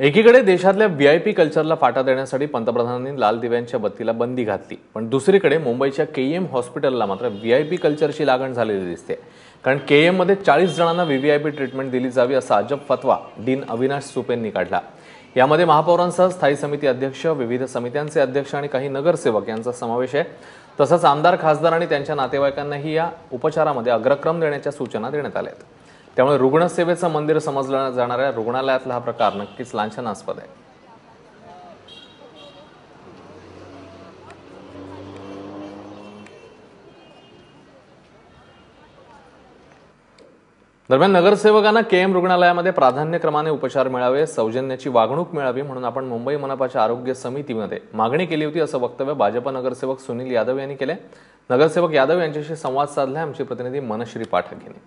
एकीकडे देशातल्या V I P कल्चरला फाटा देण्यासाठी पंतप्रधानांनी लाल दिव्यांच्या बत्तीला बंदी घातली पण दुसरीकडे मुंबईच्या के एम हॉस्पिटलला मात्र व्ही आय पी कल्चरची लागण झालेली दिसते. कारण के एममध्ये चाळीस जणांना व्ही आय पी ट्रीटमेंट दिली जावी असा अजब फतवा डीन अविनाश सुपेंनी काढला. यामध्ये महापौरांसह स्थायी समिती अध्यक्ष विविध समित्यांचे अध्यक्ष आणि काही नगरसेवक यांचा समावेश आहे. तसंच आमदार खासदार आणि त्यांच्या नातेवाईकांनाही या उपचारामध्ये अग्रक्रम देण्याच्या सूचना देण्यात आल्या आहेत. त्यामुळे रुग्णसेवेचं मंदिर समजलं जाणाऱ्या रुग्णालयातला हा प्रकार नक्कीच लांछनास्पद आहे. दरम्यान नगरसेवकांना के एम रुग्णालयामध्ये प्राधान्यक्रमाने उपचार मिळावे सौजन्याची वागणूक मिळावी म्हणून आपण मुंबई मनपाच्या आरोग्य समितीमध्ये मागणी केली होती असं वक्तव्य भाजप नगरसेवक सुनील यादव यांनी केले. नगरसेवक यादव यांच्याशी संवाद साधला आमचे प्रतिनिधी मनश्री पाठक यांनी.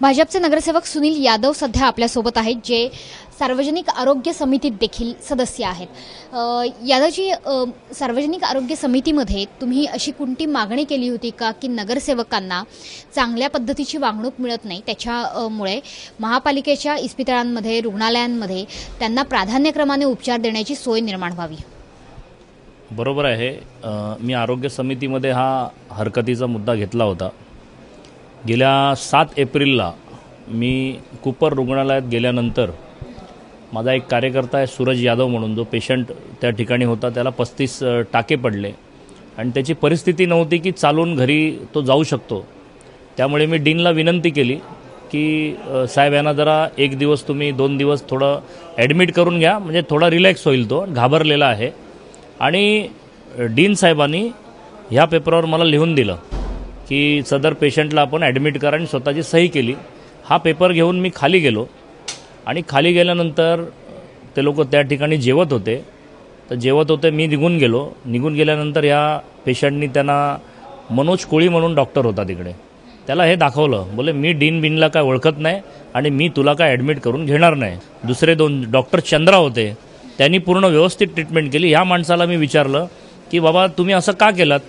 भाजपचे नगरसेवक सुनील यादव सध्या आपल्यासोबत आहेत जे सार्वजनिक आरोग्य समितीत देखील सदस्य आहेत. यादवजी सार्वजनिक आरोग्य समितीमध्ये तुम्ही अशी कोणती मागणी केली होती का की नगरसेवकांना चांगल्या पद्धतीची वागणूक मिळत नाही? त्याच्यामुळे महापालिकेच्या इस्पितळांमध्ये रुग्णालयांमध्ये त्यांना प्राधान्यक्रमाने उपचार देण्याची सोय निर्माण व्हावी? बरोबर आहे. मी आरोग्य समितीमध्ये हा हरकतीचा मुद्दा घेतला होता. गेल्या सात एप्रिलला मी कुपर रुग्णालयात गेल्यानंतर माझा एक कार्यकर्ता आहे सूरज यादव म्हणून जो पेशंट त्या ठिकाणी होता त्याला पस्तीस टाके पडले. आणि त्याची परिस्थिती नव्हती की चालून घरी तो जाऊ शकतो. त्यामुळे मी डीनला विनंती केली की साहेब यांना जरा एक दिवस तुम्ही दोन दिवस थोडं ॲडमिट करून घ्या म्हणजे थोडा रिलॅक्स होईल तो घाबरलेला आहे. आणि डीन साहेबांनी ह्या पेपरावर मला लिहून दिलं. की सदर पेशंटला आपण ॲडमिट करा आणि स्वतःची सही केली. हा पेपर घेऊन मी खाली गेलो. आणि खाली गेल्यानंतर ते लोक त्या ठिकाणी जेवत होते. तर जेवत होते मी निघून गेलो. निघून गेल्यानंतर ह्या पेशंटनी त्यांना मनोज कोळी म्हणून डॉक्टर होता तिकडे. त्याला हे दाखवलं. बोले मी डीन बिनला काय ओळखत नाही आणि मी तुला काय ॲडमिट करून घेणार नाही. दुसरे दोन डॉक्टर चंद्रा होते. त्यांनी पूर्ण व्यवस्थित ट्रीटमेंट केली. ह्या माणसाला मी विचारलं की बाबा तुम्ही असं का केलात?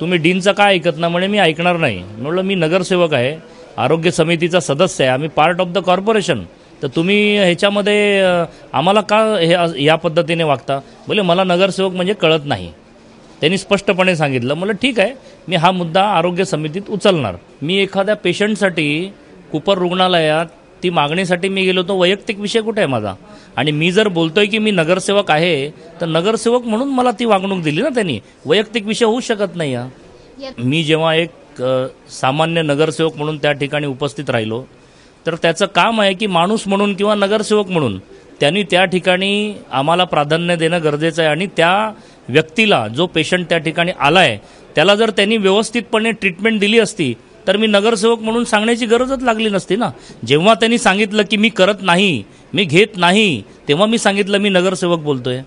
तुम्ही डीनचं काय ऐकत ना म्हणे मी ऐकणार नाही. म्हणलं मी नगरसेवक आहे आरोग्य समितीचा सदस्य आहे आम्ही पार्ट ऑफ द कॉर्पोरेशन तर तुम्ही ह्याच्यामध्ये आम्हाला का हे या पद्धतीने वागता? बोले मला नगरसेवक म्हणजे कळत नाही. त्यांनी स्पष्टपणे सांगितलं मला ठीक आहे मी हा मुद्दा आरोग्य समितीत उचलणार. मी एखाद्या पेशंटसाठी कुपर रुग्णालयात ती मागणीसाठी मी गेलो तो वैयक्तिक विषय कुठे आहे माझा? आणि मी जर बोलतोय की मी नगरसेवक आहे तर नगरसेवक म्हणून मला ती वागणूक दिली ना त्यांनी. वैयक्तिक विषय होऊ शकत नाही हा. मी जेव्हा एक सामान्य नगरसेवक म्हणून त्या ठिकाणी उपस्थित राहिलो तर त्याचं काम आहे की माणूस म्हणून किंवा नगरसेवक म्हणून त्यांनी त्या ठिकाणी आम्हाला प्राधान्य देणं गरजेचं आहे. आणि त्या व्यक्तीला जो पेशंट त्या ठिकाणी आलाय त्याला जर त्यांनी व्यवस्थितपणे ट्रीटमेंट दिली असती तर मी नगरसेवक म्हणून सांगण्याची गरजच लागली नसती ना. जेव्हा त्यांनी सांगितलं की मी करत नाही मी घेत नाही तेव्हा मी सांगितलं मी नगरसेवक बोलतोय.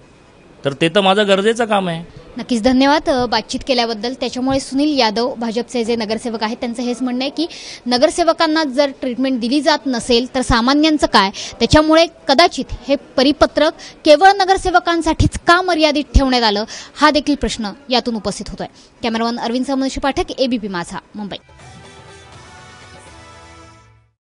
तर ते तर माझं गरजेचं काम आहे. नक्कीच धन्यवाद बातचीत केल्याबद्दल. त्याच्यामुळे सुनील यादव भाजपचे जे नगरसेवक आहेत त्यांचं हेच म्हणणं आहे की नगरसेवकांना जर ट्रीटमेंट दिली जात नसेल तर सामान्यांचं काय? त्याच्यामुळे कदाचित हे परिपत्रक केवळ नगरसेवकांसाठीच का मर्यादित ठेवण्यात आलं? हा देखील प्रश्न यातून उपस्थित होतोय. Cameraman Arvind Samoshi Pathak ABP Majha Mumbai.